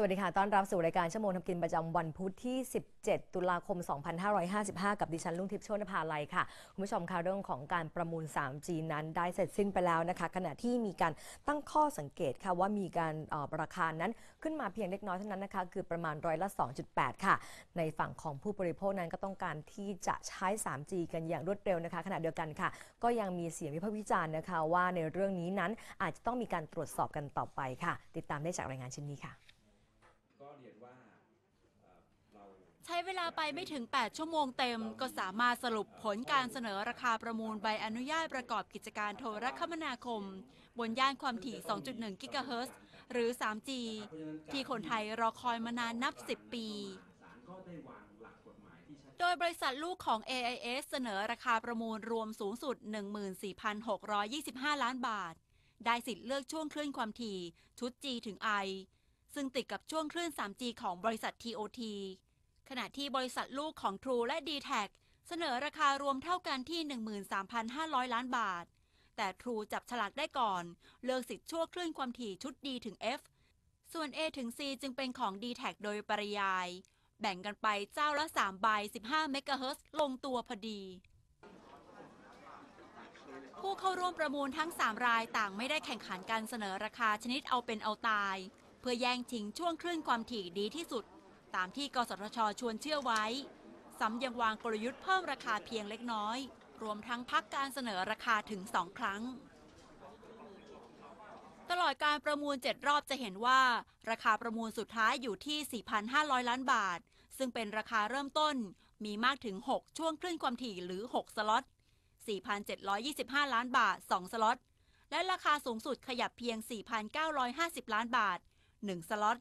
สวัสดีค่ะ ต้อนรับสู่รายการชั่วโมงทำกินประจำวันพุธที่ 17 ตุลาคม 2555 กับดิฉันลุงทิพย์โชนภาลัยค่ะ คุณผู้ชมคะเรื่องของการประมูล 3G นั้นได้เสร็จสิ้นไปแล้วนะคะ ขณะที่มีการตั้งข้อสังเกตค่ะว่ามีการออราคานั้นขึ้นมาเพียงเล็กน้อยเท่านั้นนะคะ คือประมาณร้อยละ 2.8 ค่ะ ในฝั่งของผู้บริโภคนั้นก็ต้องการที่จะใช้ 3G กันอย่างรวดเร็วนะคะ ขณะเดียวกันค่ะ ก็ยังมีเสียงวิพากษ์วิจารณ์นะคะ ว่าในเรื่องนี้นั้นอาจจะต้องมีการตรวจสอบกันต่อไปค่ะ ติดตามได้จากรายงานชิ้นนี้ค่ะ ก็เรียนว่าเอ่อเรา ใช้เวลาไปไม่ถึง 8 ชั่วโมงเต็ม ก็สามารถสรุปผลการเสนอราคาประมูลใบอนุญาตประกอบกิจการโทรคมนาคม บนย่านความถี่ 2.1 กิกะเฮิรตซ์หรือ 3G ที่คนไทยรอคอยมานานนับ 10 ปี โดยบริษัทลูกของ AIS เสนอราคาประมูลรวมสูงสุด 14,625 ล้านบาท ได้สิทธิ์เลือกช่วงคลื่นความถี่ชุด G ถึง I ซึ่งติดกับช่วงคลื่น 3G ของบริษัท TOT ขณะที่บริษัทลูกของ True และ d t แทเสนอราคารวมเท่ากันที่ 13,500 ล้านบาท แต่ True จับฉลากได้ก่อน เลือกสิทธิ์ชั่วคลื่นความถี่ชุด D ถึง F ส่วน A ถึง C จึงเป็นของ d t แทโดยปริยาย แบ่งกันไปเจ้าละ3ใบ15 เมกะเฮิรตซ์ลงตัวพอดี ผู้เข้าร่วมประมูลทั้ง 3 รายต่างไม่ได้แข่งขันการเสนอราคาชนิดเอาเป็นเอาตาย เพื่อแย่งชิงช่วงคลื่นความถี่ดีที่สุด ตามที่กสทชชวนเชื่อไว้ซ้ำยังวางกลยุทธ์เพิ่มราคาเพียงเล็กน้อย รวมทั้งพักการเสนอราคาถึง2ครั้ง ตลอดการประมูล 7 รอบจะเห็นว่า ราคาประมูลสุดท้ายอยู่ที่ 4,500 ล้านบาท ซึ่งเป็นราคาเริ่มต้นมีมากถึง 6 ช่วงคลื่นความถี่หรือ 6 สล็อต 4,725 ล้านบาท 2 สล็อต และราคาสูงสุดขยับเพียง 4,950 ล้านบาท 1 สล็อต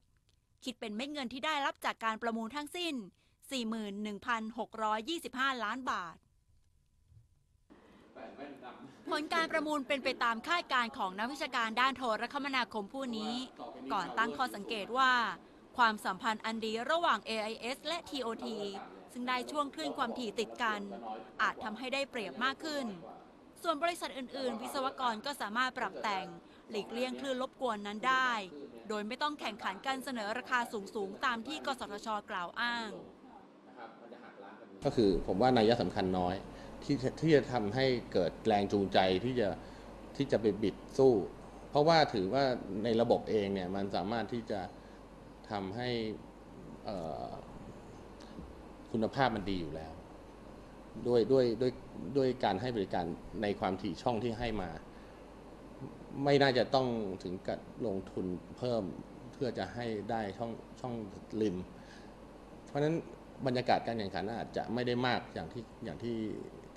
คิดเป็นเม็ดเงินที่ได้รับจากการประมูลทั้งสิ้น 41,625 ล้านบาท ผลการประมูลเป็นไปตามคาดการณ์ของนักวิชาการด้านโทรคมนาคมผู้นี้ ก่อนตั้งข้อสังเกตว่า ความสัมพันธ์อันดีระหว่าง AIS และ TOT ซึ่งได้ช่วงคลื่นความถี่ติดกัน อาจทำให้ได้เปรียบมากขึ้น ส่วนบริษัทอื่น ๆ วิศวกรก็สามารถปรับแต่ง หลีกเลี่ยงคลื่นรบกวนนั้นได้ โดยไม่ต้องแข่งขันกันเสนอราคาสูงๆ ตามที่กสทช กล่าวอ้าง ก็คือผมว่านัยสำคัญน้อย ที่จะที่จะทำให้เกิดแรงจูงใจที่จะที่จะไปบิดสู้ เพราะว่าถือว่าในระบบเองเนี่ยมันสามารถที่จะทำให้เอ่อคุณภาพมันดีอยู่แล้ว ด้วยด้วยด้วยด้วยการให้บริการในความถี่ช่องที่ให้มา ไม่น่าจะต้องถึงกับลงทุนเพิ่มเพื่อจะให้ได้ช่องช่องริม เพราะฉะนั้นบรรยากาศการแข่งขันอาจจะไม่ได้มากอย่างที่อย่างที่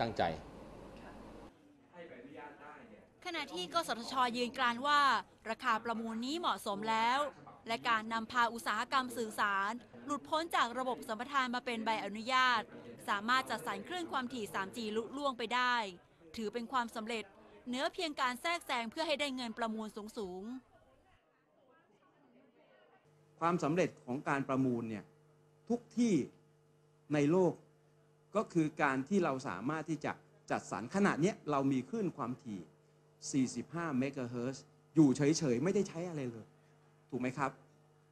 ตั้งใจ ขณะที่กสทชยืนกรานว่า ราคาประมูลนี้เหมาะสมแล้ว และการนำพาอุตสาหกรรมสื่อสาร หลุดพ้นจากระบบสัมปทานมาเป็นใบอนุญาต สามารถจัดสรรคลื่นความถี่ 3G ลุล่วงไปได้ ถือเป็นความสำเร็จ เหนือเพียงการแทรกแซงเพื่อให้ได้เงินประมูลสูงๆความสำเร็จของการประมูลเนี่ยทุกที่ในโลกก็คือการที่เราสามารถที่จะจัดสรรขนาดเนี้ยเรามีคลื่นความถี่ 45 เมกะเฮิรตซ์อยู่เฉย ๆ ไม่ได้ใช้อะไรเลย ถูกไหมครับ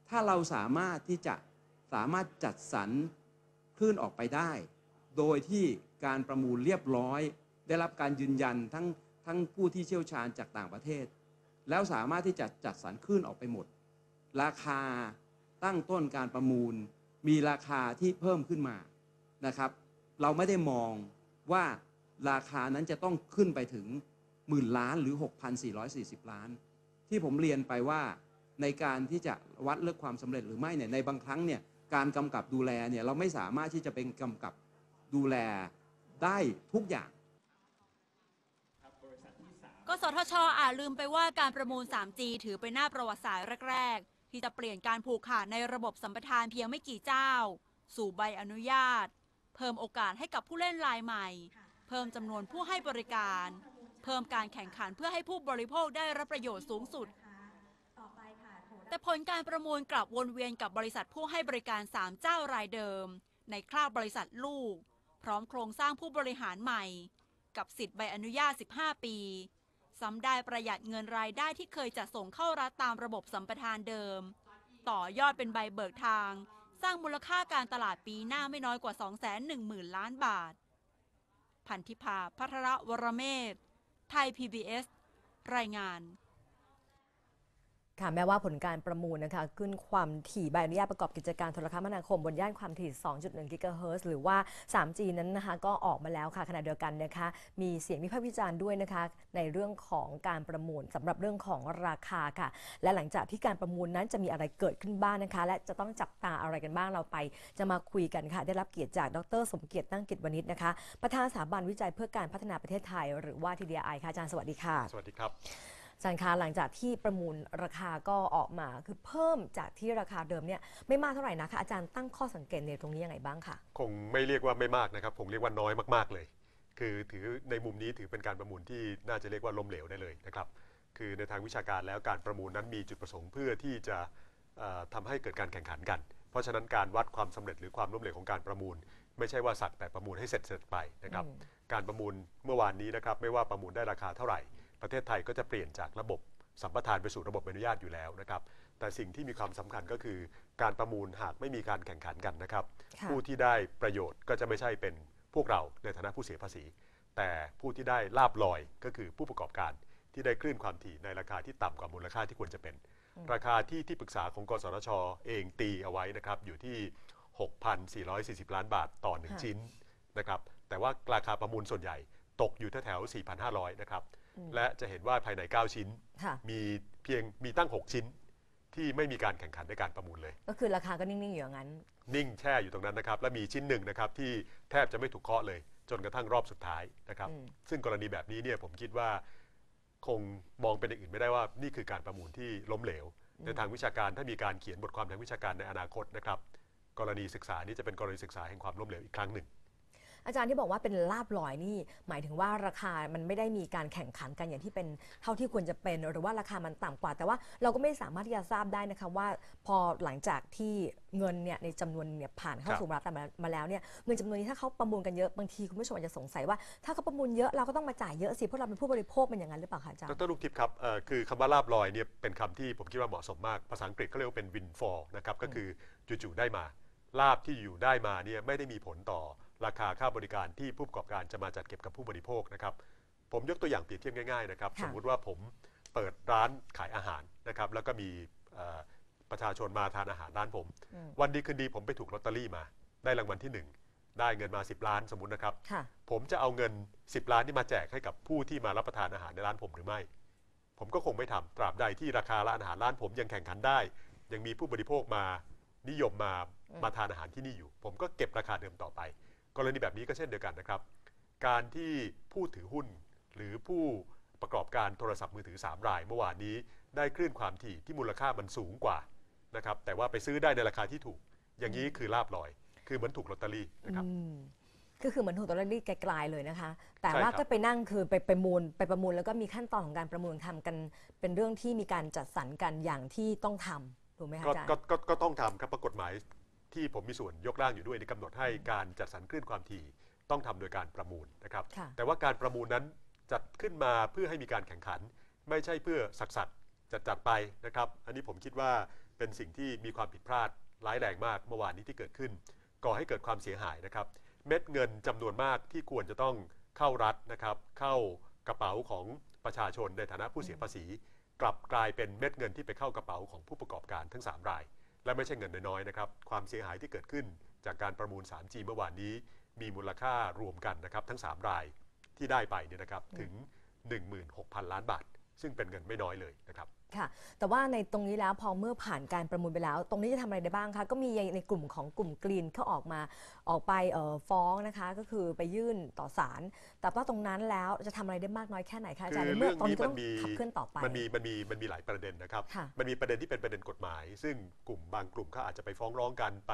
ถ้าเราสามารถที่จะสามารถจัดสรรคลื่นออกไปได้ โดยที่การประมูลเรียบร้อย ได้รับการยืนยันทั้ง ทั้งผู้ที่เชี่ยวชาญจากต่างประเทศ แล้วสามารถที่จะจัดสรรคลื่นออกไปหมด ราคาตั้งต้นการประมูล มีราคาที่เพิ่มขึ้นมานะครับ เราไม่ได้มองว่าราคานั้นจะต้องขึ้นไปถึงหมื่นล้านหรือ 6,440 ล้าน ที่ผมเรียนไปว่าในการที่จะวัดเลือกความสำเร็จหรือไม่เนี่ยในบางครั้งเนี่ยการกำกับดูแลเนี่ยเราไม่สามารถที่จะเป็นกำกับดูแลได้ทุกอย่าง กสทชอาจลืมไปว่าการประมูล 3G ถือเป็นหน้าประวัติศาสตร์แรก ๆ ที่จะเปลี่ยนการผูกขาดในระบบสัมปทานเพียงไม่กี่เจ้า สู่ใบอนุญาต เพิ่มโอกาสให้กับผู้เล่นรายใหม่ เพิ่มจำนวนผู้ให้บริการ เพิ่มการแข่งขันเพื่อให้ผู้บริโภคได้รับประโยชน์สูงสุด แต่ผลการประมูลกลับวนเวียนกับบริษัทผู้ให้บริการ 3 เจ้ารายเดิม ในคราบบริษัทลูก พร้อมโครงสร้างผู้บริหารใหม่ กับสิทธิ์ใบอนุญาต 15 ปี ซ้ำได้ประหยัดเงินรายได้ที่เคยจะส่งเข้ารัฐตามระบบสัมปทานเดิม ต่อยอดเป็นใบเบิกทาง สร้างมูลค่าการตลาดปีหน้าไม่น้อยกว่า 210,000 ล้านบาท พันธิพาพัทรวรเมธไทย PBS รายงาน ค่ะแม้ว่าผลการประมูลนะคะขึ้นความถี่ใบอนุญาตประกอบกิจการโทรคมนาคม บนย่านความถี่ 2.1 กิกะเฮิรตซ์หรือว่า 3G นั้นนะคะก็ออกมาแล้วค่ะขณะเดียวกันนะคะมีเสียงวิพากษ์วิจารณ์ด้วยนะคะในเรื่องของการประมูลสำหรับเรื่องของราคาค่ะ และหลังจากที่การประมูลนั้นจะมีอะไรเกิดขึ้นบ้างนะคะ และจะต้องจับตาอะไรกันบ้างเราไป จะมาคุยกันค่ะ ได้รับเกียรติจากดร สมเกียรติตั้งกิจวณิชนะคะประธานสถาบันวิจัยเพื่อการพัฒนาประเทศไทย หรือว่า TDI ค่ะอาจารย์สวัสดีค่ะ สวัสดีครับ อาจารย์คะหลังจากที่ประมูลราคาก็ออกมาคือเพิ่มจากที่ราคาเดิมเนี่ยไม่มากเท่าไหร่นะคะอาจารย์ตั้งข้อสังเกตในตรงนี้ยังไงบ้างคะคงไม่เรียกว่าไม่มากนะครับคงเรียกว่าน้อยมากๆเลย คือถือในมุมนี้ถือเป็นการประมูลที่น่าจะเรียกว่าล้มเหลวได้เลยนะครับคือในทางวิชาการแล้วการประมูลนั้นมีจุดประสงค์เพื่อที่จะเอ่อทำให้เกิดการแข่งขันกัน เพราะฉะนั้นการวัดความสำเร็จหรือความล้มเหลวของการประมูล ไม่ใช่ว่าสักแต่ประมูลให้เสร็จเสร็จไปนะครับการประมูลเมื่อวานนี้นะครับไม่ว่าประมูลได้ราคาเท่าไหร่ ประเทศไทยก็จะเปลี่ยนจากระบบสัมปทานไปสู่ระบบใบอนุญาตอยู่แล้วนะครับ แต่สิ่งที่มีความสำคัญก็คือ การประมูลหากไม่มีการแข่งขันกันนะครับค่ะผู้ที่ได้ประโยชน์ก็จะไม่ใช่เป็นพวกเราในฐานะผู้เสียภาษี แต่ผู้ที่ได้ลาบลอยก็คือผู้ประกอบการที่ได้คลื่นความถี่ในราคาที่ต่ำกว่ามูลค่าที่ควรจะเป็น ราคาที่ที่ปรึกษาของกสทชเองตีเอาไว้นะครับอยู่ที่ 6,440 ล้านบาทต่อหนึ่งค่ะชิ้นนะครับแต่ว่าราคาประมูลส่วนใหญ่ตกอยู่แถวๆ4,500 นะครับ และจะเห็นว่าภายใน 9 ชิ้นค่ะมีเพียงมีตั้ง 6 ชิ้น ที่ไม่มีการแข่งขันในการประมูลเลย ก็คือราคาก็นิ่ง ๆ อยู่อย่างนั้น นิ่งแช่อยู่ตรงนั้นนะครับ และมีชิ้นหนึ่งนะครับที่แทบจะไม่ถูกเคาะเลย จนกระทั่งรอบสุดท้ายนะครับอืมซึ่งกรณีแบบนี้เนี่ยผมคิดว่าคงมองเป็นอย่างอื่นไม่ได้ว่านี่คือการประมูลที่ล้มเหลว ในทางวิชาการถ้ามีการเขียนบทความทางวิชาการในอนาคตนะครับ กรณีศึกษานี้จะเป็นกรณีศึกษาแห่งความล้มเหลวอีกครั้งหนึ่ง อาจารย์ที่บอกว่าเป็นลาบลอยนี่ หมายถึงว่าราคามันไม่ได้มีการแข่งขันกันอย่างที่เป็นเท่าที่ควรจะเป็น หรือว่าราคามันต่ำกว่า แต่ว่าเราก็ไม่สามารถที่จะทราบได้นะคะว่า พอหลังจากที่เงินเนี่ยในจำนวนเนี่ยผ่านเข้าสู่รัฐมามาแล้วเนี่ยเงินจำนวนนี้ถ้าเขาประมูลกันเยอะบางทีคุณผู้ชมอาจจะสงสัยว่าถ้าเขาประมูลเยอะเราก็ต้องมาจ่ายเยอะสิเพราะเราเป็นผู้บริโภคมันอย่างนั้นหรือเปล่าคะอาจารย์ดรลูกทิพย์ครับคือคำว่าลาบลอยเนี่ยเป็นคำที่ผมคิดว่าเหมาะสมมากภาษาอังกฤษเขาเรียกว่าเป็น windfall นะครับก็คือจู่ๆได้มาลาบที่อยู่ได้มาเนี่ยไม่ได้มีผลต่อ ราคาค่าบริการที่ผู้ประกอบการจะมาจัดเก็บกับผู้บริโภคนะครับ ผมยกตัวอย่างเปรียบเทียบง่ายๆนะครับค่ะสมมุติว่าผมเปิดร้านขายอาหารนะครับแล้วก็มีเอ่อประชาชนมาทานอาหารร้านผม วันดีคืนดีผมไปถูกลอตเตอรี่มา ได้รางวัลที่หนึ่งได้เงินมา 10 ล้านสมมุตินะครับค่ะผมจะเอาเงิน 10 ล้านที่มาแจกให้กับผู้ที่มารับประทานอาหารในร้านผมหรือไม่ ผมก็คงไม่ทำตราบใดที่ราคาร้านอาหารร้านผมยังแข่งขันได้ ยังมีผู้บริโภคมานิยมมามาทานอาหารที่นี่อยู่ ผมก็เก็บราคาเดิมต่อไป กรณีแบบนี้ก็เช่นเดียวกันนะครับ การที่ผู้ถือหุ้น หรือผู้ประกอบการโทรศัพท์มือถือ 3 ราย เมื่อวานนี้ได้คลื่นความถี่ที่มูลค่ามันสูงกว่านะครับแต่ว่าไปซื้อได้ในราคาที่ถูก อย่างนี้คือลาบลอย คือเหมือนถูกลอตเตอรี่นะครับอืมก็คือเหมือนถูกตัวเลขไกลๆเลยนะคะ แต่ใช่ว่าครับก็ไปนั่งคือไปประมูลไปประมูลแล้วก็มีขั้นตอนของการประมูลทำกัน เป็นเรื่องที่มีการจัดสรรกันอย่างที่ต้องทำถูกไหมคะก็อาจารย์ก็ก็ก็ต้องทำครับเพราะกฎหมาย ที่ผมมีส่วนยกร่างอยู่ด้วยในกำหนดให้การจัดสรรคลื่นความถี่ต้องทำโดยการประมูลนะครับค่ะแต่ว่าการประมูลนั้นจัดขึ้นมาเพื่อให้มีการแข่งขัน ไม่ใช่เพื่อสักสักจัดจัดไปนะครับ อันนี้ผมคิดว่าเป็นสิ่งที่มีความผิดพลาดร้ายแรงมากเมื่อวานนี้ที่เกิดขึ้น ก่อให้เกิดความเสียหายนะครับ เม็ดเงินจำนวนมากที่ควรจะต้องเข้ารัฐนะครับ เข้ากระเป๋าของประชาชนในฐานะผู้เสียภาษี กลับกลายเป็นเม็ดเงินที่ไปเข้ากระเป๋าของผู้ประกอบการทั้ง 3 ราย และไม่ใช่เงินน้อยๆนะครับความเสียหายที่เกิดขึ้นจากการประมูล 3G เมื่อวานนี้มีมูลค่ารวมกันนะครับทั้ง 3 รายที่ได้ไปเนี่ยนะครับถึง 16,000 ล้านบาท ซึ่งเป็นเงินไม่น้อยเลยนะครับค่ะ แต่ว่าในตรงนี้แล้วพอเมื่อผ่านการประมูลไปแล้ว ตรงนี้จะทำอะไรได้บ้างคะ ก็มีในกลุ่มของกลุ่มกรีนเขาออกมาออกไปเอ่อฟ้องนะคะ ก็คือไปยื่นต่อศาล แต่ว่าตรงนั้นแล้วจะทำอะไรได้มากน้อยแค่ไหนคะอาจารย์คือในเมื่อเรื่องตอนนี้นี้ก็มัต้อนงมีขับเคลื่อนต่อไป มันมีมันมีมันมีหลายประเด็นนะครับ ค่ะ มันมีประเด็นที่เป็นประเด็นกฎหมาย ซึ่งกลุ่มบางกลุ่มเขาอาจจะไปฟ้องร้องกันไป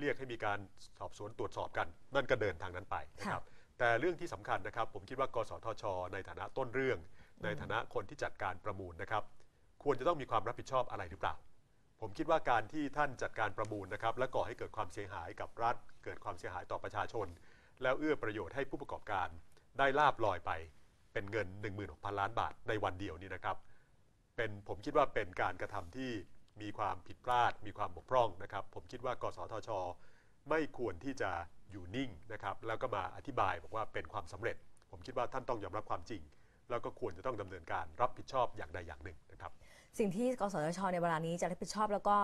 เรียกให้มีการสอบสวนตรวจสอบกัน นั่นก็เดินทางนั้นไปนะครับ แต่เรื่องที่สำคัญนะครับ ผมคิดว่ากสทช ในฐานะต้นเรื่อง ในฐานะคนที่จัดการประมูลนะครับ ควรจะต้องมีความรับผิดชอบอะไรหรือเปล่า ผมคิดว่าการที่ท่านจัดการประมูลนะครับ และก่อให้เกิดความเสียหายกับรัฐ เกิดความเสียหายต่อประชาชน แล้วเอื้อประโยชน์ให้ผู้ประกอบการ ได้ลาบลอยไป เป็นเงิน 16,000 ล้านบาทในวันเดียวนี้นะครับ เป็นผมคิดว่าเป็นการกระทำที่มีความผิดพลาด มีความบกพร่องนะครับ ผมคิดว่ากสทช ไม่ควรที่จะอยู่นิ่งนะครับ แล้วก็มาอธิบายบอกว่าเป็นความสำเร็จ ผมคิดว่าท่านต้องยอมรับความจริง แล้วก็ควรจะต้องดำเนินการรับผิดชอบอย่างใดอย่างหนึ่งนะครับ สิ่งที่กสทช ในเวลานี้จะรับผิดชอบแล้วก็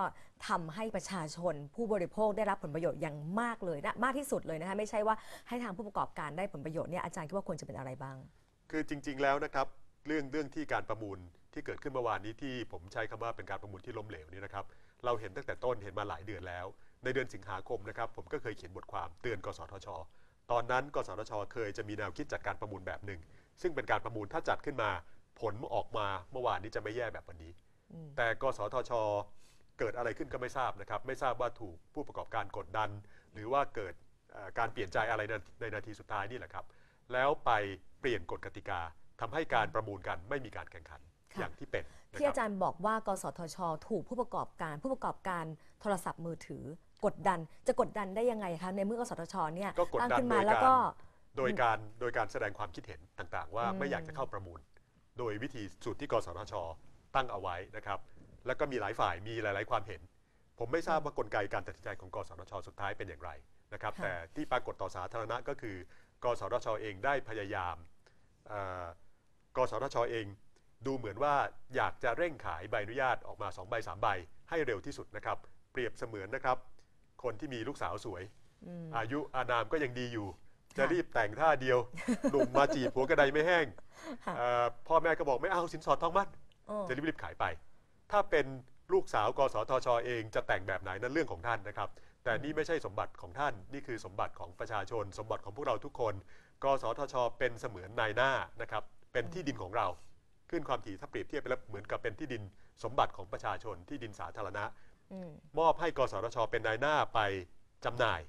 ทำให้ประชาชนผู้บริโภคได้รับผลประโยชน์อย่างมากเลยนะมากที่สุดเลยนะคะไม่ใช่ว่าให้ทางผู้ประกอบการได้ผลประโยชน์เนี่ยอาจารย์คิดว่าควรจะเป็นอะไรบ้าง คือจริง ๆ แล้วนะครับเรื่องเรื่องที่การประมูลที่เกิดขึ้นเมื่อวานนี้ที่ผมใช้คำว่าเป็นการประมูลที่ล้มเหลวนี่นะครับเราเห็นตั้งแต่ต้นเห็นมาหลายเดือนแล้ว ในเดือนสิงหาคมนะครับผมก็เคยเขียนบทความเตือนกสทช ตอนนั้น กสทช เคยจะมีแนวคิดจัดการประมูลแบบหนึ่ง ซึ่งเป็นการประมูลถ้าจัดขึ้นมาผลออกมาเมื่อวานนี้จะไม่แย่แบบวันนี้ แต่กสทช เกิดอะไรขึ้นก็ไม่ทราบนะครับ ไม่ทราบว่าถูกผู้ประกอบการกดดัน หรือว่าเกิดเอ่อการเปลี่ยนใจอะไรในในนาทีสุดท้ายนี่แหละครับ แล้วไปเปลี่ยนกฎกติกาทำให้การประมูลกันไม่มีการแข่งขันค่ะอย่างที่เป็นนะที่ครัอาบจารย์บอกว่ากสทช ถูกผู้ประกอบการ ผู้ประกอบการโทรศัพท์มือถือกดดันจะกดดันได้ยังไงคะในเมื่อกสทชเนี่ยก็กดตั้งดันขึ้นมาโดยแล้วการก็ โดยการโดยการแสดงความคิดเห็นต่างๆ ว่าอืมไม่อยากจะเข้าประมูล โดยวิธีสูตรที่กสทช ตั้งเอาไว้นะครับ แล้วก็มีหลายฝ่ายมีหลายๆ ความเห็น ผมไม่ทราบว่ากลไกการตัดสินใจของกสทช สุดท้ายเป็นอย่างไรนะครับค่ะแต่ที่ปรากฏต่อสาธารณะก็คือ กสทชเองได้พยายามเอ่อกสทชเองดูเหมือนว่าอยากจะเร่งขายใบอนุญาตออกมา2ใบ3ใบให้เร็วที่สุดนะครับ เปรียบเสมือนนะครับ คนที่มีลูกสาวสวยอืมอายุอานามก็ยังดีอยู่ค่ะ จะรีบแต่งท่าเดียวหนุ่มมาจีบหัวกระไดไม่แห้งค่ะเอ่อพ่อแม่ก็บอกไม่เอาสินสอดทองมั่นอ้อจะรีบๆขายไป ถ้าเป็นลูกสาวกสทชเองจะแต่งแบบไหนนั่นเรื่องของท่านนะครับ แต่นี่ไม่ใช่สมบัติของท่าน นี่คือสมบัติของประชาชน สมบัติของพวกเราทุกคน กสทช เป็นเสมือนนายหน้านะครับ เป็นที่ดินของเรา ขึ้นความถี่ถ้าเปรียบเทียบไปแล้วเหมือนกับเป็นที่ดินสมบัติของประชาชนที่ดินสาธารณะอืมมอบให้กสทช เป็นนายหน้าไปจำหน่าย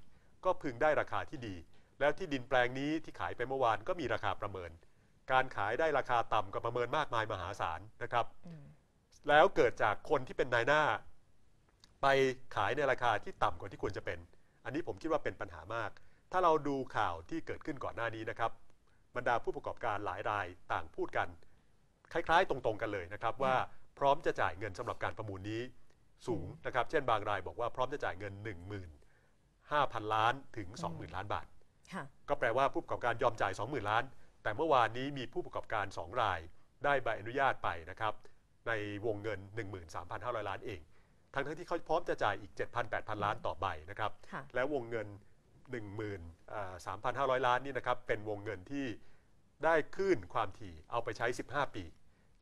ก็พึงได้ราคาที่ดี แล้วที่ดินแปลงนี้ที่ขายไปเมื่อวานก็มีราคาประเมิน การขายได้ราคาต่ำกว่าประเมินมากมายมหาศาลนะครับอืมแล้วเกิดจากคนที่เป็นนายหน้า ไปขายในราคาที่ต่ำกว่าที่ควรจะเป็น อันนี้ผมคิดว่าเป็นปัญหามาก ถ้าเราดูข่าวที่เกิดขึ้นก่อนหน้านี้นะครับ บรรดาผู้ประกอบการหลายรายต่างพูดกัน คล้ายๆ ตรงๆกันเลยนะครับว่าพร้อมจะจ่ายเงินสำหรับการประมูลนี้สูงนะครับ เช่นบางรายบอกว่าพร้อมจะจ่ายเงิน 15,000 ล้านถึง 20,000 ล้านบาทค่ะ ก็แปลว่าผู้ประกอบการยอมจ่าย 20,000 ล้าน แต่เมื่อวานนี้มีผู้ประกอบการ 2 ราย ได้ใบอนุญาตไปนะครับ ในวงเงิน 13,500 ล้านเอง ทั้งทั้งๆที่เขาพร้อมจะจ่ายอีก 7,800 ล้านต่อใบนะครับค่ะแล้ววงเงิน 13,500 ล้านนี่นะครับเป็นวงเงินที่ได้ขึ้นความถี่เอาไปใช้ 15 ปี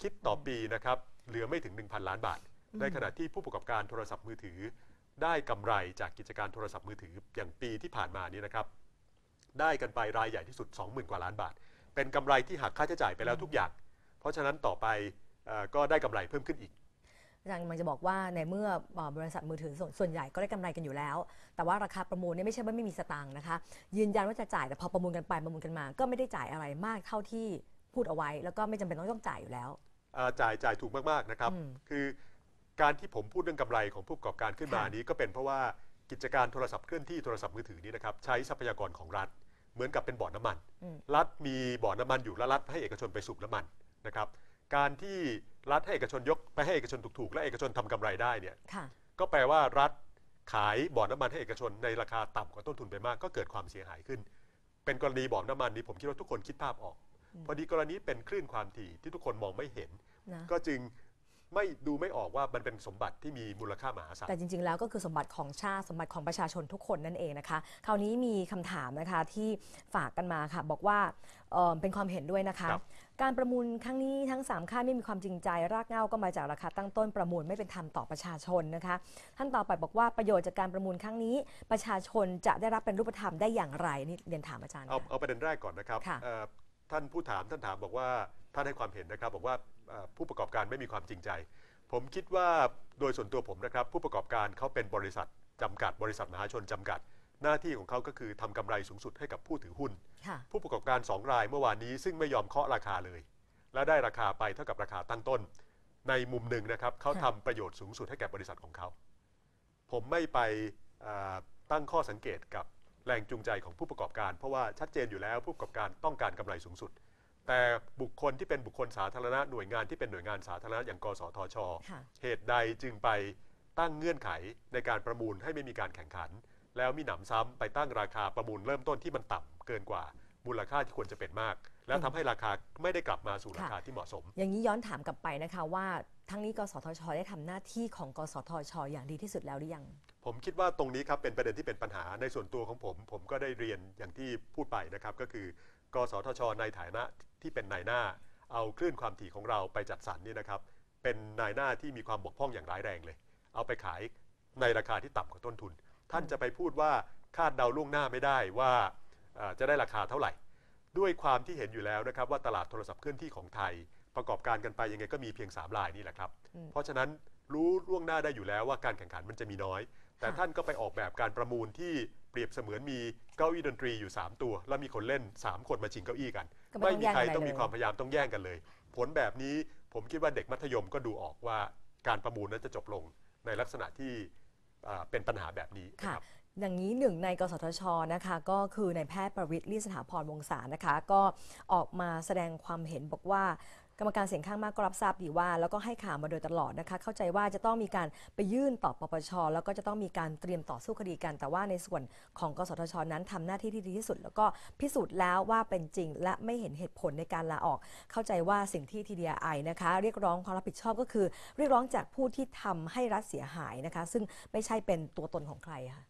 คิดต่อปีนะครับเหลือไม่ถึง 1,000 ล้านบาท ในขณะที่ผู้ประกอบการโทรศัพท์มือถือ ได้กำไรจากกิจการโทรศัพท์มือถืออย่างปีที่ผ่านมานี้นะครับ ได้กันไปรายใหญ่ที่สุด 20,000 กว่าล้านบาท เป็นกำไรที่หักค่าใช้จ่ายไปแล้วทุกอย่าง เพราะฉะนั้นต่อไปเอ่อก็ได้กำไรเพิ่มขึ้นอีกอาจารย์กำลังจะบอกว่าในเมื่อเอ่อบริษัทมือถือส่วนส่วนใหญ่ก็ได้กำไรกันอยู่แล้ว แต่ว่าราคาประมูลเนี่ยไม่ใช่ว่าไม่มีสตางค์นะคะ ยืนยันว่าจะจ่ายแต่พอประมูลกันไปประมูลกันมา ก็ไม่ได้จ่ายอะไรมากเท่าที่พูดเอาไว้ แล้วก็ไม่จำเป็นต้องต้องจ่ายอยู่แล้วเอ่อจ่ายจ่ายถูกมากๆนะครับอืมคือการที่ผมพูดเรื่องกำไรของผู้ประกอบการขึ้นมาค่ะนี้ก็เป็นเพราะว่ากิจการโทรศัพท์เคลื่อนที่โทรศัพท์มือถือนี้นะครับใช้ทรัพยากรของรัฐ เหมือนกับเป็นบ่อน้ำมันอืมรัฐมีบ่อน้ำมันอยู่แล้วรัฐให้เอกชนไปสูบน้ำมันนะครับ การที่รัฐให้เอกชนยกไปให้เอกชนถูกๆและเอกชนทำกำไรได้เนี่ยค่ะก็แปลว่ารัฐขายบ่อน้ำมันให้เอกชนในราคาต่ำกว่าต้นทุนไปมาก ก็เกิดความเสียหายขึ้น เป็นกรณีบ่อน้ำมันนี้ผมคิดว่าทุกคนคิดภาพออก พอดีกรณีเป็นคลื่นความถี่ที่ทุกคนมองไม่เห็นนะก็จึง ไม่ดูไม่ออกว่ามันเป็นสมบัติที่มีมูลค่ามหาศาล แต่จริง ๆ แล้วก็คือสมบัติของชาติสมบัติของประชาชนทุกคนนั่นเองนะคะ คราวนี้มีคำถามนะคะที่ฝากกันมาค่ะ บอกว่าเอ่อเป็นความเห็นด้วยนะคะ ครับ การประมูลครั้งนี้ทั้ง 3 ค่ายไม่มีความจริงใจ รากเหง้าก็มาจากราคาตั้งต้นประมูลไม่เป็นธรรมต่อประชาชนนะคะ ท่านต่อไปบอกว่าประโยชน์จากการประมูลครั้งนี้ ประชาชนจะได้รับเป็นรูปธรรมได้อย่างไรนี่เรียนถามอาจารย์เอาค่ะ เอาประเด็นแรกก่อนนะครับค่ะ เอ่อ ท่านผู้ถามท่านถามบอกว่าท่านให้ความเห็นนะครับ บอกว่าเอ่อผู้ประกอบการไม่มีความจริงใจ ผมคิดว่าโดยส่วนตัวผมนะครับ ผู้ประกอบการเขาเป็นบริษัทจำกัด บริษัทมหาชนจำกัด หน้าที่ของเขาก็คือทำกำไรสูงสุดให้กับผู้ถือหุ้นค่ะผู้ประกอบการ 2 รายเมื่อวานนี้ซึ่งไม่ยอมเคาะราคาเลย และได้ราคาไปเท่ากับราคาตั้งต้น ในมุมหนึ่งนะครับเขาค่ะทำประโยชน์สูงสุดให้แก่บริษัทของเขา ผมไม่ไปเอ่อตั้งข้อสังเกตกับ แรงจูงใจของผู้ประกอบการ เพราะว่าชัดเจนอยู่แล้วผู้ประกอบการต้องการกำไรสูงสุด แต่บุคคลที่เป็นบุคคลสาธารณะหน่วยงานที่เป็นหน่วยงานสาธารณะอย่างกสทชค่ะเหตุใดจึงไปตั้งเงื่อนไขในการประมูลให้ไม่มีการแข่งขัน แล้วมีหนำซ้ำไปตั้งราคาประมูลเริ่มต้นที่มันต่ำเกินกว่ามูลค่าที่ควรจะเป็นมาก แล้วทำให้ราคาไม่ได้กลับมาสู่ราคาที่เหมาะสม อย่างนี้ย้อนถามกลับไปนะคะว่าทั้งนี้กสทช ได้ทำหน้าที่ของกสทช อย่างดีที่สุดแล้วหรือยัง ผมคิดว่าตรงนี้ครับเป็นประเด็นที่เป็นปัญหาในส่วนตัวของผม ผมก็ได้เรียนอย่างที่พูดไปนะครับก็คือกสทช ในฐานะที่เป็นนายหน้า เอาคลื่นความถี่ของเราไปจัดสรรนี่นะครับ เป็นนายหน้าที่มีความบกพร่องอย่างร้ายแรงเลย เอาไปขายในราคาที่ต่ำกว่าต้นทุน ท่านจะไปพูดว่าคาดเดาล่วงหน้าไม่ได้ว่าเอ่อจะได้ราคาเท่าไหร่ ด้วยความที่เห็นอยู่แล้วนะครับว่าตลาดโทรศัพท์เคลื่อนที่ของไทย ประกอบการกันไปยังไงก็มีเพียง3รายนี่แหละครับอืมเพราะฉะนั้นรู้ล่วงหน้าได้อยู่แล้วว่าการแข่งขันมันจะมีน้อย แต่ค่ะท่านก็ไปออกแบบการประมูลที่เปรียบเสมือนมีเก้าอี้ดนตรีอยู่ 3 ตัว แล้วมีคนเล่น 3 คนมาชิงเก้าอี้กัน ก็ไม่ไม่ต้องมีแย่งใครอะไรต้องเลมียความพยายามต้องแย่งกันเลย ผลแบบนี้ผมคิดว่าเด็กมัธยมก็ดูออกว่าการประมูลนั้นจะจบลงในลักษณะที่อ่าเป็นปัญหาแบบนี้นะค่ะครับ อย่างนี้หนึ่งในกสทชนะคะ ก็คือในายแพทย์ประวิตรลี่สถาพรวงศานะคะ ก็ออกมาแสดงความเห็นบอกว่าก รรมการเสียงข้างมากก็รับทราบดีว่า แล้วก็ให้ข่าวมาโดยตลอดนะคะ เข้าใจว่าจะต้องมีการไปยื่นต่อปปช แล้วก็จะต้องมีการเตรียมต่อสู้คดีกัน แต่ว่าในส่วนของกสทช นั้นทำหน้าที่ที่ดีที่สุด แล้วก็พิสูจน์แล้วว่าเป็นจริง และไม่เห็นเหตุผลในการลาออก เข้าใจว่าสิ่งที่ TDI นะคะ เรียกร้องความรับผิดชอบก็คือ เรียกร้องจากผู้ที่ทำให้รัฐเสียหายนะคะ ซึ่งไม่ใช่เป็นตัวตนของใครค่ะ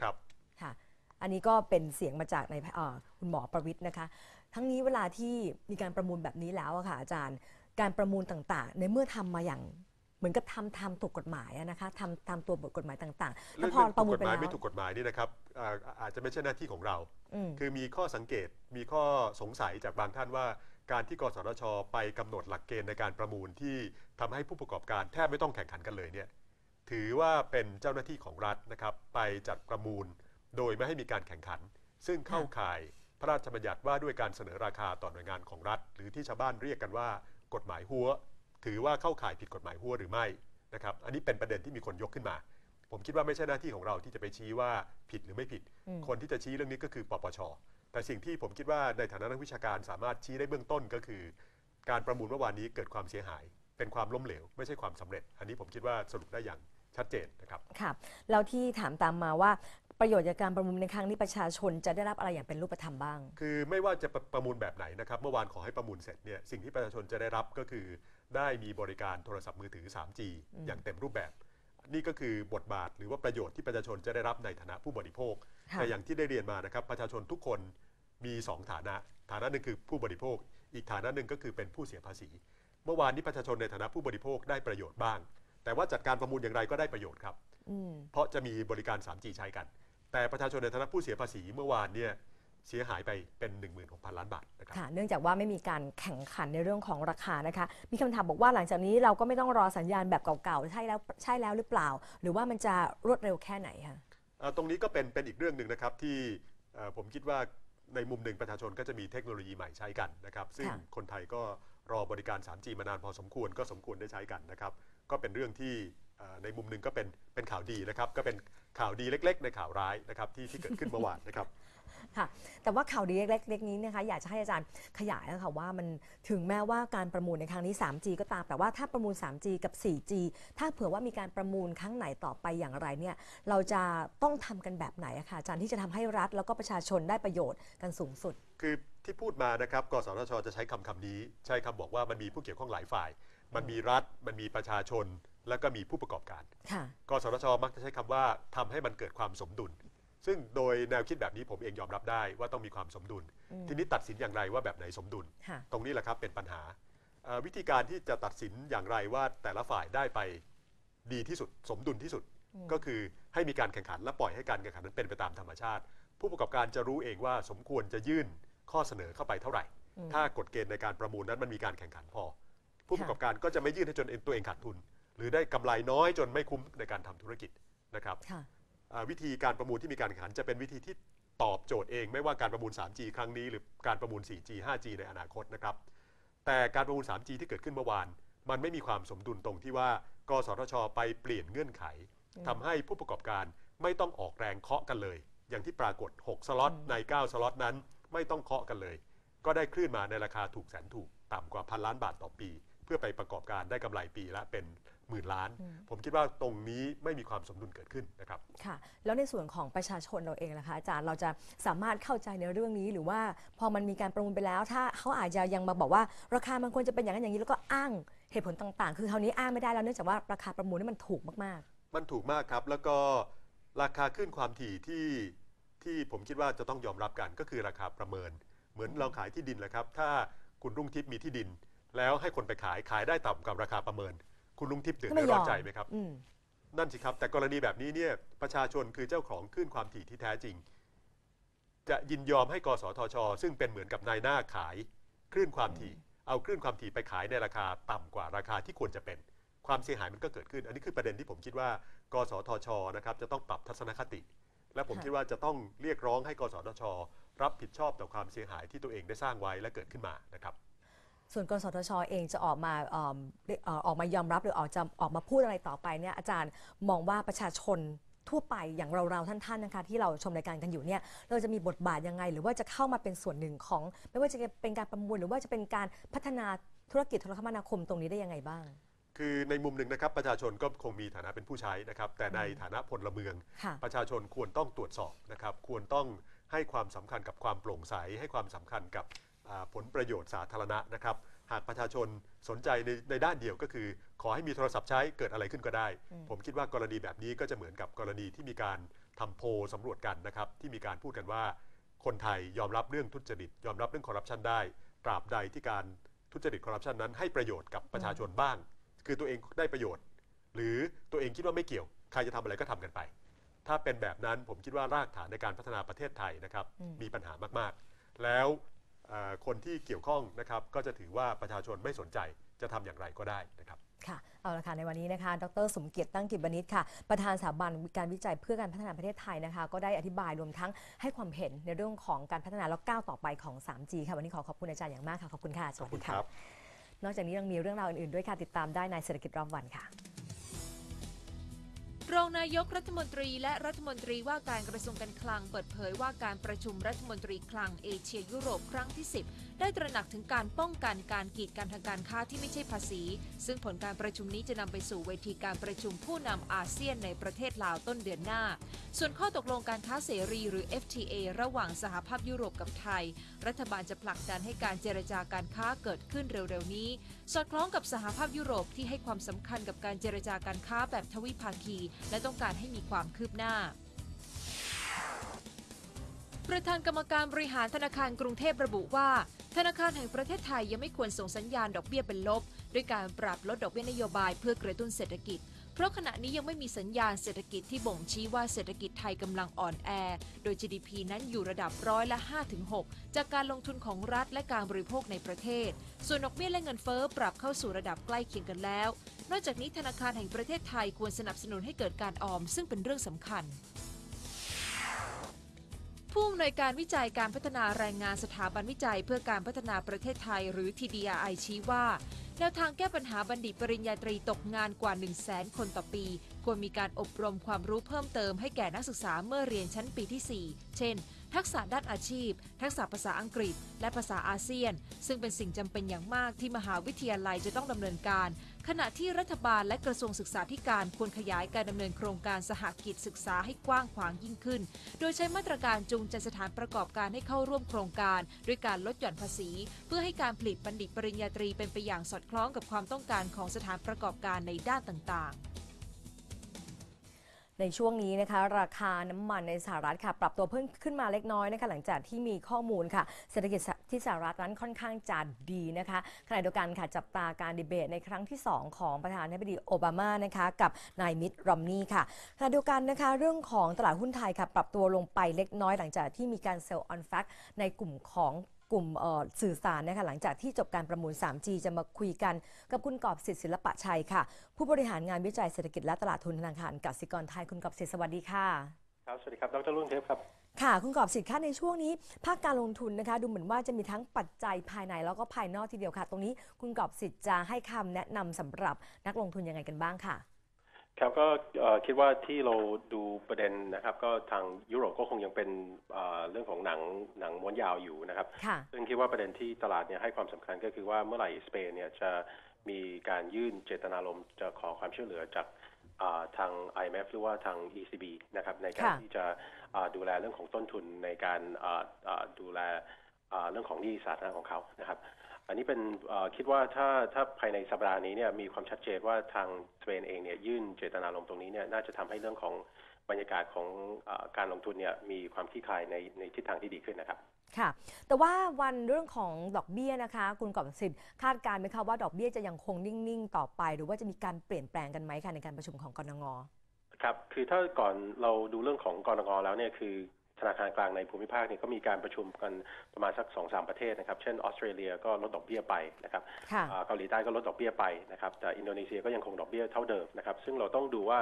ครับค่ะ อันนี้ก็เป็นเสียงมาจากในเอ่อคุณหมอประวิทย์นะคะ ทั้งนี้เวลาที่มีการประมูลแบบนี้แล้วอะค่ะอาจารย์ การประมูลต่างๆ ในเมื่อทำมาอย่างเหมือนกับทำทำถูกกฎหมายอะนะคะทำตามตัวบทกฎหมายต่างๆ แล้เรื่วองพอถูประกมูลกฎไปหมายแล้วไม่ถูกกฎหมายนี่นะครับอ่าอาจจะไม่ใช่หน้าที่ของเราอืมคือมีข้อสังเกตมีข้อสงสัยจากบางท่านว่า การที่กสทช ไปกำหนดหลักเกณฑ์ในการประมูลที่ทำให้ผู้ประกอบการแทบไม่ต้องแข่งขันกันเลยเนี่ยถือว่าเป็นเจ้าหน้าที่ของรัฐนะครับไปจัดประมูล โดยไม่ให้มีการแข่งขัน ซึ่งเข้าข่าย พระราชบัญญัติว่าด้วยการเสนอราคาต่อหน่วยงานของรัฐ หรือที่ชาวบ้านเรียกกันว่ากฎหมายหัว ถือว่าเข้าข่ายผิดกฎหมายหัวหรือไม่นะครับอันนี้เป็นประเด็นที่มีคนยกขึ้นมา ผมคิดว่าไม่ใช่หน้าที่ของเราที่จะไปชี้ว่าผิดหรือไม่ผิดอืมคนที่จะชี้เรื่องนี้ก็คือปปชแต่สิ่งที่ผมคิดว่าในฐานะนักวิชาการสามารถชี้ได้เบื้องต้นก็คือ การประมูลเมื่อวานนี้เกิดความเสียหาย เป็นความล้มเหลว ไม่ใช่ความสำเร็จ อันนี้ผมคิดว่าสรุปได้อย่าง ชัดเจนนะครับค่ะแล้วที่ถามตามมาว่าประโยชน์จากการประมูลในครั้งนี้ประชาชนจะได้รับอะไรอย่างเป็นรูปธรรมบ้าง คือไม่ว่าจะประประมูลแบบไหนนะครับ เมื่อวานขอให้ประมูลเสร็จเนี่ยสิ่งที่ประชาชนจะได้รับก็คือ ได้มีบริการโทรศัพท์มือถือ 3G อย่างเต็มรูปแบบ นี่ก็คือบทบาทหรือว่าประโยชน์ที่ประชาชนจะได้รับในฐานะผู้บริโภค ค่ะแต่อย่างที่ได้เรียนมานะครับประชาชนทุกคนมี 2 ฐานะ ฐานะหนึ่งคือผู้บริโภค อีกฐานะหนึ่งก็คือเป็นผู้เสียภาษี เมื่อวานนี้ประชาชนในฐานะผู้บริโภคได้ประโยชน์บ้าง แต่ว่าจัดการประมูลอย่างไรก็ได้ประโยชน์ครับอืมเพราะจะมีบริการ 3G ใช้กัน แต่ประชาชนในฐานะผู้เสียภาษีเมื่อวานเนี่ยเสียหายไปเป็น 16,000 ล้านบาทนะครับค่ะเนื่องจากว่าไม่มีการแข่งขันในเรื่องของราคานะคะ มีคำถามบอกว่าหลังจากนี้เราก็ไม่ต้องรอสัญญาณแบบเก่าๆ ใช่แล้วใช่แล้วหรือเปล่า หรือว่ามันจะรวดเร็วแค่ไหนคะเอ่อตรงนี้ก็เป็นเป็นอีกเรื่องหนึ่งนะครับที่เอ่อผมคิดว่าในมุมหนึ่งประชาชนก็จะมีเทคโนโลยีใหม่ใช้กันนะครับ ซึ่งค่ะคนไทยก็รอบริการ 3G มานานพอสมควรก็สมควรได้ใช้กันนะครับ ก็เป็นเรื่องที่เอ่อในมุมหนึ่งก็เป็นเป็นข่าวดีนะครับ ก็เป็นข่าวดีเล็ก ๆ ในข่าวร้ายนะครับที่ที่เกิดขึ้นเมื่อวานนะครับค่ะแต่ว่าข่าวดีเล็กๆนี้นะคะอยากจะให้อาจารย์ขยายนะคะว่ามันถึงแม้ว่าการประมูลในครั้งนี้ 3G ก็ตาม แต่ว่าถ้าประมูล 3G กับ 4G ถ้าเผื่อว่ามีการประมูลครั้งไหนต่อไปอย่างไรเนี่ยเราจะต้องทำกันแบบไหนอะคะอาจารย์ที่จะทำให้รัฐแล้วก็ประชาชนได้ประโยชน์กันสูงสุด คือที่พูดมานะครับกสทชจะใช้คำคำนี้ ใช้คำบอกว่ามันมีผู้เกี่ยวข้องหลายฝ่าย มันมีรัฐ มันมีประชาชน แล้วก็มีผู้ประกอบการค่ะ กสทชมักจะใช้คำว่าทำให้มันเกิดความสมดุล ซึ่งโดยแนวคิดแบบนี้ผมเองยอมรับได้ว่าต้องมีความสมดุล อืม ทีนี้ตัดสินอย่างไรว่าแบบไหนสมดุล ค่ะ ตรงนี้แหละครับเป็นปัญหาเอ่อวิธีการที่จะตัดสินอย่างไรว่าแต่ละฝ่ายได้ไปดีที่สุด สมดุลที่สุด อืม ก็คือให้มีการแข่งขันและปล่อยให้การแข่งขันนั้นเป็นไปตามธรรมชาติ ผู้ประกอบการจะรู้เองว่าสมควรจะยื่นข้อเสนอเข้าไปเท่าไหร่อืมถ้ากฎเกณฑ์ในการประมูลนั้นมันมีการแข่งขันพอ ผู้ประกอบการก็จะไม่ยื่นให้จนตัวเองขาดทุน หรือได้กำไรน้อยจนไม่คุ้มในการทำธุรกิจนะครับค่ะอ่าวิธีการประมูลที่มีการแข่งขันจะเป็นวิธีที่ตอบโจทย์เองไม่ว่าการประมูล 3G ครั้งนี้หรือการประมูล 4G 5G ในอนาคตนะครับ แต่การประมูล 3G ที่เกิดขึ้นเมื่อวาน มันไม่มีความสมดุลตรงที่ว่ากสทช ไปเปลี่ยนเงื่อนไขทำให้ผู้ประกอบการไม่ต้องออกแรงเคาะกันเลย อย่างที่ปรากฏ 6 สล็อตใน 9 สล็อตนั้น ไม่ต้องเคาะกันเลย ก็ได้คลื่นมาในราคาถูกแสนถูก ต่ำกว่าพันล้านบาทต่อปีเพื่อไปประกอบการได้กำไรปีละเป็นหมื่นล้านอืมผมคิดว่าตรงนี้ไม่มีความสมดุลเกิดขึ้นนะครับค่ะ แล้วในส่วนของประชาชนเราเองล่ะคะอาจารย์เราจะสามารถเข้าใจในเรื่องนี้หรือว่าพอมันมีการประมูลไปแล้ว ถ้าเขาอาจจะยังมาบอกว่า ราคามันควรจะเป็นอย่างนั้นอย่างนี้แล้วก็อ้างเหตุผลต่างๆ คือคราวนี้อ้างไม่ได้แล้วเนื่องจากว่าราคาประมูลนี่มันถูกมากมันถูกมากครับ แล้วก็ราคาขึ้นความถี่ที่ที่ผมคิดว่าจะต้องยอมรับกันก็คือราคาประเมิน เหมือนเราขายที่ดินแหละครับ ถ้าคุณรุ่งทิพย์มีที่ดิน แล้วให้คนไปขายขายได้ต่ำกว่าราคาประเมิน คุณรุ่งทิพย์ๆเดือดก็ไม่ยร้ออนม ใจไหมครับ อืม นั่นสิครับ แต่กรณีแบบนี้เนี่ยประชาชนคือเจ้าของคลื่นความถี่ที่แท้จริง จะยินยอมให้กสทช ซึ่งเป็นเหมือนกับนายหน้าขายคลื่นความถี่ เอาคลื่นความถี่ไปขายในราคาต่ำกว่าราคาที่ควรจะเป็น ความเสียหายมันก็เกิดขึ้น อันนี้คือประเด็นที่ผมคิดว่า กสทชนะครับจะต้องปรับทัศนคติ และผมค่ะ คิดว่าจะต้องเรียกร้องให้กสทช รับผิดชอบต่อความเสียหายที่ตัวเองได้สร้างไว้และเกิดขึ้นมานะครับ ส่วนกสทชเองจะออกมาเอิ่มเรียกเอ่อออกมายอมรับหรือออกจะออกมาพูดอะไรต่อไปเนี่ยอาจารย์มองว่าประชาชนทั่วไปอย่างเราๆท่านๆนะคะที่เราชมรายการกันอยู่เนี่ยเราจะมีบทบาทยังไง หรือว่าจะเข้ามาเป็นส่วนหนึ่งของ ไม่ว่าจะเป็นการประมูลหรือว่าจะเป็นการพัฒนาธุรกิจโทรคมนาคมตรงนี้ได้ยังไงบ้าง คือในมุมหนึ่งนะครับประชาชนก็คงมีฐานะเป็นผู้ใช้นะครับ แต่ในฐานะพลเมืองค่ะประชาชนควรต้องตรวจสอบนะครับ ควรต้องให้ความสำคัญกับความโปร่งใส ให้ความสำคัญกับอ่า ผลประโยชน์สาธารณะนะครับ หากประชาชนสนใจในในด้านเดียวก็คือ ขอให้มีโทรศัพท์ใช้เกิดอะไรขึ้นก็ได้อืมผมคิดว่ากรณีแบบนี้ก็จะเหมือนกับกรณีที่มีการทำโพลสำรวจกันนะครับ ที่มีการพูดกันว่า คนไทยยอมรับเรื่องทุจริต ยอมรับเรื่องคอร์รัปชันได้ ตราบใดที่การทุจริตคอร์รัปชันนั้นให้ประโยชน์กับประชาชนบ้าง คือตัวเองได้ประโยชน์ หรือตัวเองคิดว่าไม่เกี่ยว ใครจะทำอะไรก็ทำกันไป ถ้าเป็นแบบนั้นผมคิดว่ารากฐานในการพัฒนาประเทศไทยนะครับอืมมีปัญหามากๆ แล้วเอ่อ คนที่เกี่ยวข้องนะครับก็จะถือว่าประชาชนไม่สนใจจะทำอย่างไรก็ได้นะครับค่ะเอาละค่ะในวันนี้นะคะ ดรสมเกียรติตั้งกิจบณิตค่ะ ประธานสถาบันการวิจัยเพื่อการพัฒนาประเทศไทยนะคะ ก็ได้อธิบายรวมทั้งให้ความเห็นในเรื่องของการพัฒนาและก้าวต่อไปของ 3G ค่ะ วันนี้ขอขอบคุณอาจารย์อย่างมากค่ะ ขอบคุณค่ะสขอวับสคุดีณค่ะครับนอกจากนี้ยังมีเรื่องราวอื่นๆด้วยค่ะ ติดตามได้ในเศรษฐกิจรอบวันค่ะ รองนายกรัฐมนตรีและรัฐมนตรีว่าการกระทรวงการคลังเปิดเผยว่าการประชุมรัฐมนตรีคลังเอเชียยุโรปครั้งที่ 10 ได้ตระหนักถึงการป้องกันการกีดกันทางการค้าที่ไม่ใช่ภาษี ซึ่งผลการประชุมนี้จะนำไปสู่เวทีการประชุมผู้นำอาเซียนในประเทศลาวต้นเดือนหน้า ส่วนข้อตกลงการค้าเสรีหรือ FTA ระหว่างสหภาพยุโรปกับไทย รัฐบาลจะผลักดันให้การเจรจาการค้าเกิดขึ้นเร็วๆนี้ สอดคล้องกับสหภาพยุโรปที่ให้ความสำคัญกับการเจรจาการค้าแบบทวิภาคีและต้องการให้มีความคืบหน้า ประธานกรรมการบริหารธนาคารกรุงเทพระบุว่า ธนาคารแห่งประเทศไทยยังไม่ควรส่งสัญญาณดอกเบี้ยเป็นลบ ด้วยการปรับลดดอกเบี้ยนโยบายเพื่อกระตุ้นเศรษฐกิจ ราะขณะนี้ยังไม่มีสัญญาณเศรษฐกิจที่บ่งชี้ว่าเศรษฐกิจไทยกำลังอ่อนแอ โดย GDP นั้นอยู่ระดับร้อยละ 5-6 จากการลงทุนของรัฐและการบริโภคในประเทศ ส่วนดอกเบี้ยและเงินเฟ้อปรับเข้าสู่ระดับใกล้เคียงกันแล้ว นอกจากนี้ธนาคารแห่งประเทศไทยควรสนับสนุนให้เกิดการออม ซึ่งเป็นเรื่องสำคัญ ผู้อำนวยการวิจัยการพัฒนาแรงงานสถาบันวิจัยเพื่อการพัฒนาประเทศไทยหรือ TDRI ชี้ว่า แนวทางแก้ปัญหาบัณฑิตปริญญาตรีตกงานกว่า 1 0 0 0 0แสนคนต่อปี ควรมีการอบรมความรู้เพิ่มเติมให้แก่นักศึกษาเมื่อเรียนชั้นปีที่ 4 เช่น ทักษะด้านอาชีพ ทักษะภาษาอังกฤษ และภาษาอาเซียน ซึ่งเป็นสิ่งจำเป็นอย่างมากที่มหาวิทยาลัยจะต้องดำเนินการ ขณะที่รัฐบาลและกระทรวงศึกษาธิการควรขยายการดำเนินโครงการสหกิจศึกษาให้กว้างขวางยิ่งขึ้น โดยใช้มาตรการจูงใจสถานประกอบการให้เข้าร่วมโครงการ ด้วยการลดหย่อนภาษี เพื่อให้การผลิตบัณฑิตปริญญาตรีเป็นไปอย่างสอดคล้องกับความต้องการของสถานประกอบการในด้านต่างๆ ในช่วงนี้นะคะ ราคาน้ำมันในสหรัฐค่ะ ปรับตัวเพิ่มขึ้นมาเล็กน้อยนะคะ หลังจากที่มีข้อมูลค่ะ เศรษฐกิจที่สหรัฐนั้นค่อนข้างจะดีนะคะขณะเดียวกันค่ะจับตาการดีเบตในครั้งที่ 2 ของประธานาธิบดีโอบามานะคะกับนายมิตรรอมนี่ค่ะขณะเดียวกันนะคะ เรื่องของตลาดหุ้นไทยค่ะ ปรับตัวลงไปเล็กน้อยหลังจากที่มีการเซลล์ออนแฟกในกลุ่มของ กลุ่มเอ่อสื่อสารนะคะหลังจากที่จบการประมูล 3G จะมาคุยกันกับคุณกอบสิทธิ์ศิลปะชัยค่ะ ผู้บริหารงานวิจัยเศรษฐกิจและตลาดทุนธนาคารกสิกรไทยคุณกอบสิทธิ์สวัสดีค่ะ ครับ สวัสดีครับ ดรรุ่งเทพครับ ค่ะ คุณกอบสิทธิ์คะในช่วงนี้ ภาคการลงทุนนะคะ ดูเหมือนว่าจะมีทั้งปัจจัยภายในแล้วก็ภายนอกทีเดียวค่ะ ตรงนี้คุณกอบสิทธิ์จะให้คำแนะนำสำหรับนักลงทุนยังไงกันบ้างค่ะ ครับก็เอ่อคิดว่าที่เราดูประเด็นนะครับ ก็ทางยุโรปก็คงยังเป็นเอ่อเรื่องของหนังหนังม้วนยาวอยู่นะครับค่ะซึ่งคิดว่าประเด็นที่ตลาดเนี่ยให้ความสำคัญก็คือว่าเมื่อไหร่สเปนเนี่ยจะมีการยื่นเจตนารมณ์จะขอความช่วยเหลือจากอ่าทาง IMF หรือว่าทาง ECB นะครับในการค่ะที่จะอ่าดูแลเรื่องของต้นทุนในการอ่าอ่าดูแลอ่าเรื่องของหนี้สาธารณะของเขานะครับ อันนี้เป็นเอ่อคิดว่าถ้าถ้าภายในสัปดาห์นี้เนี่ยมีความชัดเจนว่าทางสเปนเองเนี่ยยื่นเจตนารมณ์ตรงนี้เนี่ยน่าจะทำให้เรื่องของบรรยากาศของเออการลงทุนเนี่ยมีความคลี่คลายในในทิศทางที่ดีขึ้นนะครับ ค่ะ แต่ว่าวันเรื่องของดอกเบี้ยนะคะ คุณกอบสิทธิ์คาดการณ์ไหมคะว่าดอกเบี้ยจะยังคงนิ่ง ๆ ต่อไป หรือว่าจะมีการเปลี่ยนแปลงกันไหมคะในการประชุมของกรงงครับ คือถ้าก่อนเราดูเรื่องของกรงแล้วเนี่ยคือ ธนาคารกลางในภูมิภาคเนี่ยก็มีการประชุมกันประมาณสักสองสามประเทศนะครับ เช่นออสเตรเลียก็ลดดอกเบี้ยไปนะครับค่ะอ่าเกาหลีใต้ก็ลดดอกเบี้ยไปนะครับแต่อินโดนีเซียก็ยังคงดอกเบี้ยเท่าเดิมนะครับ ซึ่งเราต้องดูว่า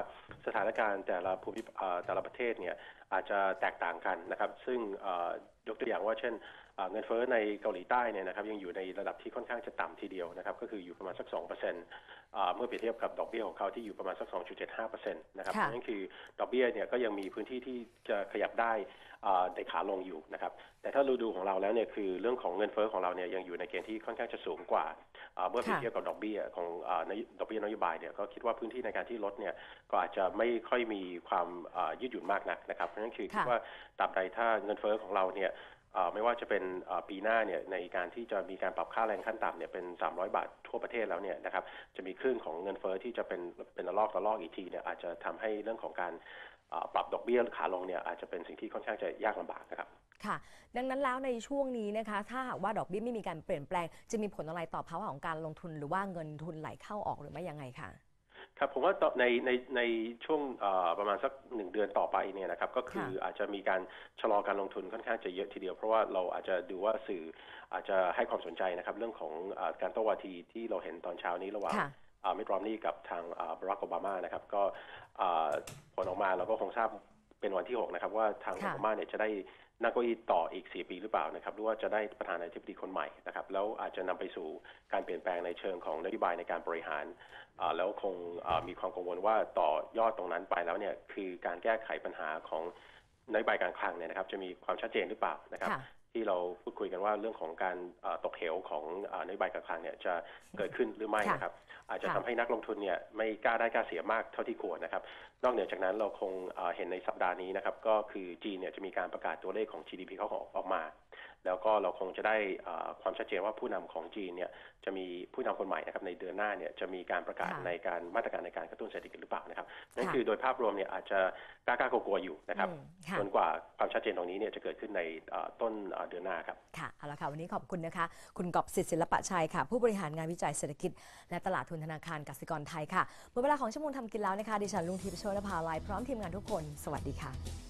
สถานการณ์แต่ละภูมิอ่าแต่ละประเทศเนี่ยอาจจะแตกต่างกันนะครับ ซึ่งอ่า ยกตัวอย่างว่าเช่นอ่าเงินเฟ้อในเกาหลีใต้เนี่ยนะครับยังอยู่ในระดับที่ค่อนข้างจะต่ำทีเดียวนะครับก็คืออยู่ประมาณสัก2%อ่าเมื่อเปรียบเทียบกับดอกเบี้ยของเขาที่อยู่ประมาณสัก 2.75%นะครับค่ะนั่นคือดอกเบี้ยเนี่ยก็ยังมีพื้นที่ที่จะขยับได้อ่าในขาลงอยู่นะครับแต่ถ้าเราดูของเราแล้วเนี่ยคือเรื่องของเงินเฟ้อของเราเนี่ยยังอยู่ในเกณฑ์ที่ค่อนข้างจะสูงกว่าอ่าเมื่อเปรียบเทียบกับดอกเบี้ยของอ่านโยดอกเบี้ยนโยบายเนี่ยก็คิดว่าพื้นที่ในการที่ลดเนี่ยก็อาจจะไม่ค่อยมีความอ่ายืดหยุ่นมากนักนะครับเพราะฉะนั้นคือคิดค่ะว่าตราบใดถ้าเงินเฟ้อของเราเนี่ยอ่า ไม่ว่าจะเป็นปีหน้าเนี่ยในการที่จะมีการปรับค่าแรงขั้นต่ำเนี่ยเป็น 300 บาททั่วประเทศแล้วเนี่ยนะครับจะมีคลื่นของเงินเฟ้อที่จะเป็นเป็นระลอกระลอกอีกทีเนี่ยอาจจะทำให้เรื่องของการปรับดอกเบี้ยขาลงเนี่ยอาจจะเป็นสิ่งที่ค่อนข้างจะยากลำบากนะครับค่ะ ดังนั้นแล้วในช่วงนี้นะคะ ถ้าหากว่าดอกเบี้ยไม่มีการเปลี่ยนแปลง จะมีผลอะไรต่อภาวะของการลงทุนหรือว่าเงินทุนไหลเข้าออกหรือไม่ยังไงคะ ครับผมว่าต่อในในในช่วงเอ่อประมาณสักหนึ่งเดือนต่อไปเนี่ยนะครับก็คือค่ะอาจจะมีการชะลอการลงทุนค่อนข้างจะเยอะทีเดียว เพราะว่าเราอาจจะดูว่าสื่ออาจจะให้ความสนใจนะครับเรื่องของเออการโต้วาทีที่เราเห็นตอนเช้านี้ระหว่างค่ะมิตรอมนี่กับทางบรักโอบามานะครับก็อ่าผลออกมาเราก็คงทราบเป็นวันที่ 6 นะครับ ว่าทางโอค่ะบามาเนี่ยจะได้ นั่งเก้าอี้ต่ออีก 4 ปีหรือเปล่านะครับหรือว่าจะได้ประธานาธิบดีคนใหม่นะครับแล้วอาจจะนำไปสู่การเปลี่ยนแปลงในเชิงของนโยบายในการบริหาร แล้วคงมีความกังวลว่าต่อยอดตรงนั้นไปแล้วเนี่ยคือการแก้ไขปัญหาของนโยบายการคลังเนี่ยนะครับจะมีความชัดเจนหรือเปล่านะครับ ที่เราพูดคุยกันว่าเรื่องของการอ่าตกเหวของอ่านโยบายการคลังเนี่ยจะเกิดขึ้นหรือไม่ค่ะนะครับ อาจจะค่ะทำให้นักลงทุนเนี่ยไม่กล้าได้กล้าเสียมากเท่าที่ควรนะครับ นอกเหนือจากนั้นเราคงอ่าเห็นในสัปดาห์นี้นะครับ ก็คือจีนเนี่ยจะมีการประกาศตัวเลขของ GDP เขาออกมา แล้วก็เราคงจะได้อ่าความชัดเจนว่าผู้นำของจีนเนี่ยจะมีผู้นำคนใหม่นะครับในเดือนหน้าเนี่ยจะมีการประกาศค่ะในการมาตรการในการกระตุ้นเศรษฐกิจหรือเปล่านะครับนั่นค่ะคือโดยภาพรวมเนี่ยอาจจะกล้ากล้ากลัวๆอยู่นะครับอืมค่ะจนกว่าความชัดเจนตรงนี้เนี่ยจะเกิดขึ้นในอ่าต้นอ่าเดือนหน้าครับค่ะเอาละค่ะวันนี้ขอบคุณนะคะ คุณกอบสิทธิ์ศิลปะชัยค่ะ ผู้บริหารงานวิจัยเศรษฐกิจ และตลาดทุนธนาคารกสิกรไทยค่ะหมดเวลาของชั่วโมงทำกินแล้วนะคะดิฉันลุงทิพย์โชนภาลายพร้อมทีมงานทุกคน สวัสดีค่ะ